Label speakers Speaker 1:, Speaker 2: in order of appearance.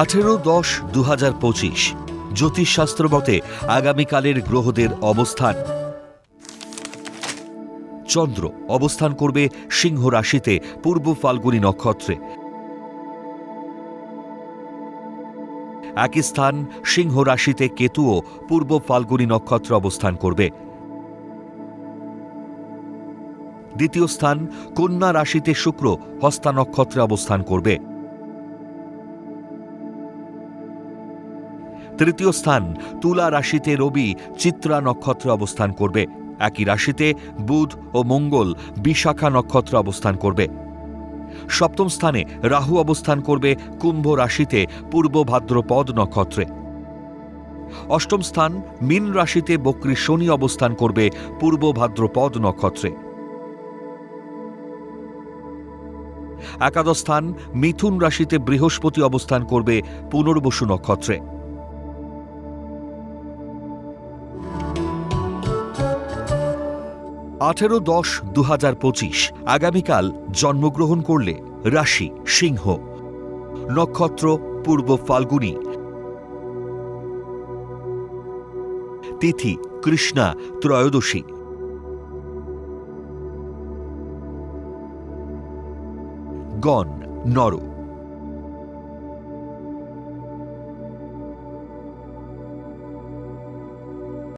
Speaker 1: আঠেরো দশ দু হাজার পঁচিশ। জ্যোতিষশাস্ত্র মতে আগামীকালের গ্রহদের অবস্থান চন্দ্র। অবস্থান করবে সিংহ রাশিতে, পূর্ব ফাল্গুনী নক্ষত্রে। একই স্থান, সিংহ রাশিতে কেতুও পূর্ব ফাল্গুনী নক্ষত্রে অবস্থান করবে। দ্বিতীয় স্থান, কন্যা রাশিতে শুক্র হস্তা নক্ষত্রে অবস্থান করবে। তৃতীয় স্থান, তুলা রাশিতে রবি চিত্রা নক্ষত্রে অবস্থান করবে। একই রাশিতে বুধ ও মঙ্গল বিশাখা নক্ষত্রে অবস্থান করবে। সপ্তম স্থানে রাহু অবস্থান করবে কুম্ভ রাশিতে পূর্ব ভাদ্রপদ নক্ষত্রে। অষ্টম স্থান, মীন রাশিতে বক্রী শনি অবস্থান করবে পূর্ব ভাদ্রপদ নক্ষত্রে। একাদশ স্থান, মিথুন রাশিতে বৃহস্পতি অবস্থান করবে পুনর্বসু নক্ষত্রে। আঠেরো দশ দু হাজার পঁচিশ আগামীকাল জন্মগ্রহণ করলে রাশি সিংহ। নক্ষত্র পূর্ব ফাল্গুনী। তিথি কৃষ্ণা ত্রয়োদশী। গণ নর